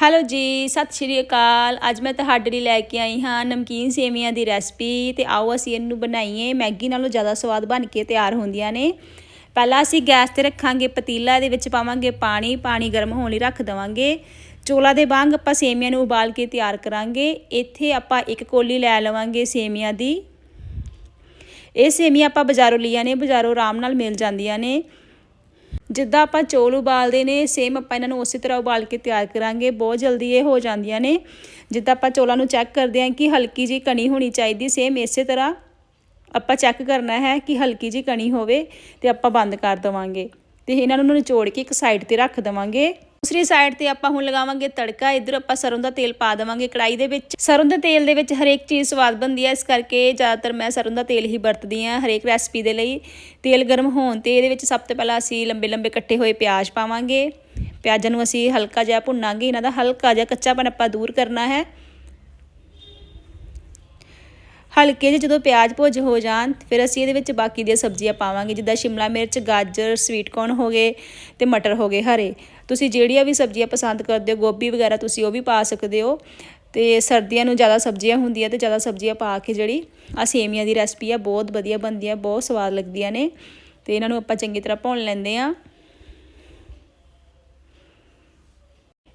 Hello ਜੀ, ਸਤਿ ਸ਼੍ਰੀ ਅਕਾਲ। ਅੱਜ ਮੈਂ ਤੁਹਾਡੇ ਲਈ ਲੈ ਕੇ ਆਈ ਹਾਂ ਨਮਕੀਨ ਸੇਵੀਆਂ ਦੀ ਰੈਸਪੀ। ਤੇ ਆਓ ਅਸੀਂ ਇਹਨੂੰ ਬਣਾਈਏ। ਮੈਗੀ ਨਾਲੋਂ ਜ਼ਿਆਦਾ ਸਵਾਦ ਬਣ ਕੇ ਤਿਆਰ ਹੁੰਦੀਆਂ ਨੇ। ਪਹਿਲਾਂ ਅਸੀਂ ਗੈਸ ਤੇ ਰੱਖਾਂਗੇ ਪਤੀਲਾ, ਇਹਦੇ ਵਿੱਚ ਪਾਵਾਂਗੇ ਪਾਣੀ ਪਾਣੀ ਗਰਮ ਹੋਣ ਲਈ ਰੱਖ ਦਵਾਂਗੇ। ਚੋਲਾ ਦੇ ਵਾਂਗ ਆਪਾਂ ਸੇਵੀਆਂ ਨੂੰ ਉਬਾਲ ਕੇ ਤਿਆਰ ਕਰਾਂਗੇ। ਇੱਥੇ ਆਪਾਂ ਇੱਕ ਕੋਲੀ ਲੈ ਲਵਾਂਗੇ ਸੇਵੀਆਂ ਦੀ। ਇਹ ਸੇਵੀਆਂ ਆਪਾਂ ਬਾਜ਼ਾਰੋਂ ਲਈਆਂ ਨੇ, ਬਾਜ਼ਾਰੋਂ ਆਰਾਮ ਨਾਲ ਮਿਲ ਜਾਂਦੀਆਂ ਨੇ। ਜਿੱਦਾਂ ਆਪਾਂ ਚੌਲ ਉਬਾਲਦੇ ਨੇ ਸੇਮ ਆਪਾਂ ਇਹਨਾਂ ਨੂੰ ਉਸੇ ਤਰ੍ਹਾਂ ਉਬਾਲ ਕੇ ਤਿਆਰ ਕਰਾਂਗੇ। ਬਹੁਤ ਜਲਦੀ ਇਹ ਹੋ ਜਾਂਦੀਆਂ ਨੇ। ਜਿੱਦਾਂ ਆਪਾਂ ਚੌਲਾਂ ਨੂੰ ਚੈੱਕ ਕਰਦੇ ਹਾਂ ਕਿ ਹਲਕੀ ਜੀ ਕਣੀ ਹੋਣੀ ਚਾਹੀਦੀ ਸੇਮ ਇਸੇ ਤਰ੍ਹਾਂ ਆਪਾਂ ਚੈੱਕ ਕਰਨਾ ਹੈ ਕਿ ਹਲਕੀ ਜੀ ਕਣੀ ਹੋਵੇ ਤੇ ਆਪਾਂ ਬੰਦ ਕਰ ਦਵਾਂਗੇ। ਤੇ ਇਹਨਾਂ ਨੂੰ ਨਿਚੋੜ ਕੇ ਇੱਕ ਸਾਈਡ ਤੇ ਰੱਖ ਦਵਾਂਗੇ। ਦੂਸਰੀ ਸਾਈਡ ਤੇ ਆਪਾਂ ਹੁਣ ਲਗਾਵਾਂਗੇ ਤੜਕਾ। ਇੱਧਰ ਆਪਾਂ ਸਰੋਂ ਦਾ ਤੇਲ ਪਾ ਦੇਵਾਂਗੇ ਕੜਾਈ ਦੇ ਵਿੱਚ। ਸਰੋਂ ਦੇ ਤੇਲ ਦੇ ਵਿੱਚ ਹਰੇਕ ਚੀਜ਼ ਸਵਾਦ ਬਣਦੀ ਹੈ। ਇਸ ਕਰਕੇ ਜ਼ਿਆਦਾਤਰ ਮੈਂ ਸਰੋਂ ਦਾ ਤੇਲ ਹੀ ਵਰਤਦੀ ਹਾਂ ਹਰੇਕ ਰੈਸਪੀ ਦੇ ਲਈ। ਤੇਲ ਗਰਮ ਹੋਣ ਤੇ ਇਹਦੇ ਵਿੱਚ ਸਭ ਤੋਂ ਪਹਿਲਾਂ ਅਸੀਂ ਲੰਬੇ ਲੰਬੇ ਕੱਟੇ ਹੋਏ ਪਿਆਜ਼ ਪਾਵਾਂਗੇ। ਪਿਆਜ਼ਾਂ ਨੂੰ ਅਸੀਂ ਹਲਕਾ ਜਿਹਾ ਭੁੰਨਾਂਗੇ। ਇਹਨਾਂ ਦਾ ਹਲਕਾ ਜਿਹਾ ਕੱਚਾਪਨ ਆਪਾਂ ਦੂਰ ਕਰਨਾ ਹੈ। ਹਲਕੇ ਜਿਹੇ ਜਦੋਂ ਪਿਆਜ਼ ਭੁੱਜ ਹੋ ਜਾਣ, ਫਿਰ ਅਸੀਂ ਇਹਦੇ ਵਿੱਚ ਬਾਕੀ ਦੀਆਂ ਸਬਜ਼ੀਆਂ ਪਾਵਾਂਗੇ, ਜਿੱਦਾਂ ਸ਼ਿਮਲਾ ਮਿਰਚ, ਗਾਜਰ ਸਵੀਟ ਕੌਰਨ ਹੋ ਗਏ ਤੇ ਮਟਰ ਹੋ ਗਏ ਹਰੇ। ਤੁਸੀਂ ਜਿਹੜੀਆਂ ਵੀ ਸਬਜ਼ੀਆਂ ਪਸੰਦ ਕਰਦੇ ਹੋ, ਗੋਭੀ ਵਗੈਰਾ ਤੁਸੀਂ ਉਹ ਵੀ ਪਾ ਸਕਦੇ ਹੋ। ਤੇ ਸਰਦੀਆਂ ਨੂੰ ਜ਼ਿਆਦਾ ਸਬਜ਼ੀਆਂ ਹੁੰਦੀਆਂ ਤੇ ਜ਼ਿਆਦਾ ਸਬਜ਼ੀਆਂ ਪਾ ਕੇ ਜਿਹੜੀ ਆ ਸੇਮੀਆਂ ਦੀ ਰੈਸਪੀ ਆ, ਬਹੁਤ ਵਧੀਆ ਬਣਦੀ ਆ ਬਹੁਤ ਸਵਾਦ ਲੱਗਦੀਆਂ ਨੇ। ਤੇ ਇਹਨਾਂ ਨੂੰ ਆਪਾਂ ਚੰਗੀ ਤਰ੍ਹਾਂ ਭੁੰਨ ਲੈਂਦੇ ਆ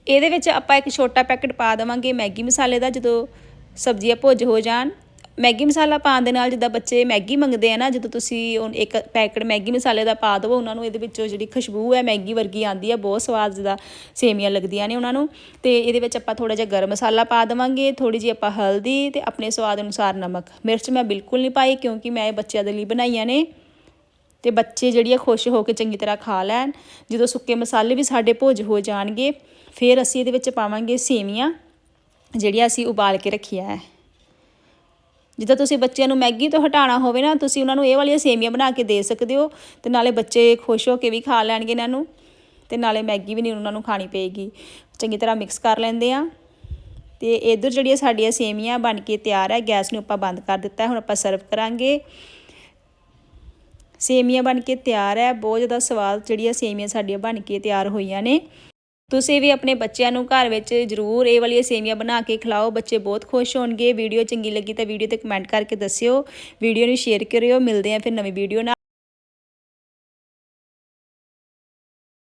ਇਹਦੇ ਵਿੱਚ ਆਪਾਂ ਇੱਕ ਛੋਟਾ ਪੈਕਟ ਪਾ ਦੇਵਾਂਗੇ ਮੈਗੀ ਮਸਾਲੇ ਦਾ, ਜਦੋਂ ਸਬਜ਼ੀਆਂ ਭੁੱਜ ਹੋ ਜਾਣ। ਮੈਗੀ ਮਸਾਲਾ ਪਾਉਣ ਦੇ ਨਾਲ ਜਿੱਦਾਂ ਬੱਚੇ ਮੈਗੀ ਮੰਗਦੇ ਆ ਨਾ, ਜਦੋਂ ਤੁਸੀਂ ਉਹ ਇੱਕ ਪੈਕਟ ਮੈਗੀ ਮਸਾਲੇ ਦਾ ਪਾ ਦਿਓ ਉਹਨਾਂ ਨੂੰ ਇਹਦੇ ਵਿੱਚੋਂ ਜਿਹੜੀ ਖੁਸ਼ਬੂ ਹੈ ਮੈਗੀ ਵਰਗੀ ਆਉਂਦੀ ਹੈ ਬਹੁਤ ਸਵਾਦ ਜਿੱਦਾਂ ਸੇਮੀਆਂ ਲੱਗਦੀਆਂ ਨੇ ਉਹਨਾਂ ਨੂੰ। ਤੇ ਇਹਦੇ ਵਿੱਚ ਆਪਾਂ ਥੋੜਾ ਜਿਹਾ ਗਰਮ ਮਸਾਲਾ ਪਾ ਦੇਵਾਂਗੇ ਥੋੜੀ ਜਿਹੀ ਆਪਾਂ ਹਲਦੀ ਤੇ ਆਪਣੇ ਸਵਾਦ ਅਨੁਸਾਰ ਨਮਕ। ਮਿਰਚ ਮੈਂ ਬਿਲਕੁਲ ਨਹੀਂ ਪਾਈ ਕਿਉਂਕਿ ਮੈਂ ਇਹ ਬੱਚਿਆਂ ਦੇ ਲਈ ਬਣਾਈਆਂ ਨੇ। ਤੇ ਬੱਚੇ ਜਿਹੜੀ ਆ ਖੁਸ਼ ਹੋ ਕੇ ਚੰਗੀ ਤਰ੍ਹਾਂ ਖਾ ਲੈਣ। ਜਦੋਂ ਸੁੱਕੇ ਮਸਾਲੇ ਵੀ ਸਾਡੇ ਭੁੱਜ ਹੋ ਜਾਣਗੇ, ਫਿਰ ਅਸੀਂ ਇਹਦੇ ਵਿੱਚ ਪਾਵਾਂਗੇ ਸੇਮੀਆਂ, ਜਿਹੜੀਆਂ ਅਸੀਂ ਉਬਾਲ ਕੇ ਰੱਖੀਆਂ ਹੈ। ਜਿੱਦਾਂ ਤੁਸੀਂ ਬੱਚਿਆਂ ਨੂੰ ਮੈਗੀ ਤੋਂ ਹਟਾਉਣਾ ਹੋਵੇ ਨਾ, ਤੁਸੀਂ ਉਹਨਾਂ ਨੂੰ ਇਹ ਵਾਲੀਆਂ ਸੇਮੀਆਂ ਬਣਾ ਕੇ ਦੇ ਸਕਦੇ ਹੋ ਤੇ ਨਾਲੇ ਬੱਚੇ ਖੁਸ਼ ਹੋ ਕੇ ਵੀ ਖਾ ਲੈਣਗੇ ਇਹਨਾਂ ਨੂੰ ਤੇ ਨਾਲੇ ਮੈਗੀ ਵੀ ਨਹੀਂ ਉਹਨਾਂ ਨੂੰ ਖਾਣੀ ਪਏਗੀ। ਚੰਗੀ ਤਰ੍ਹਾਂ ਮਿਕਸ ਕਰ ਲੈਂਦੇ ਆ ਤੇ ਇਧਰ ਜਿਹੜੀਆਂ ਸਾਡੀਆਂ ਸੇਮੀਆਂ ਬਣ ਕੇ ਤਿਆਰ ਹੈ, ਗੈਸ ਨੂੰ ਆਪਾਂ ਬੰਦ ਕਰ ਦਿੱਤਾ, ਹੁਣ ਆਪਾਂ ਸਰਵ ਕਰਾਂਗੇ। ਸੇਮੀਆਂ ਬਣ ਕੇ ਤਿਆਰ ਹੈ, ਬਹੁਤ ਜ਼ਿਆਦਾ ਸਵਾਦ ਜਿਹੜੀਆਂ ਸੇਮੀਆਂ ਸਾਡੀਆਂ ਬਣ ਕੇ ਤਿਆਰ ਹੋਈਆਂ ਨੇ। ਤੁਸੀਂ ਵੀ ਆਪਣੇ ਬੱਚਿਆਂ ਨੂੰ ਘਰ ਵਿੱਚ ਜ਼ਰੂਰ ਇਹ ਵਾਲੀਆਂ ਸੇਵੀਆਂ ਬਣਾ ਕੇ ਖਿਲਾਓ। ਬੱਚੇ ਬਹੁਤ ਖੁਸ਼ ਹੋਣਗੇ। ਵੀਡੀਓ ਚੰਗੀ ਲੱਗੀ ਤਾਂ ਵੀਡੀਓ ਤੇ ਕਮੈਂਟ ਕਰਕੇ ਦੱਸਿਓ। ਵੀਡੀਓ ਨੂੰ ਸ਼ੇਅਰ ਕਰਿਓ। ਮਿਲਦੇ ਆਂ ਫਿਰ ਨਵੀਂ ਵੀਡੀਓ ਨਾਲ।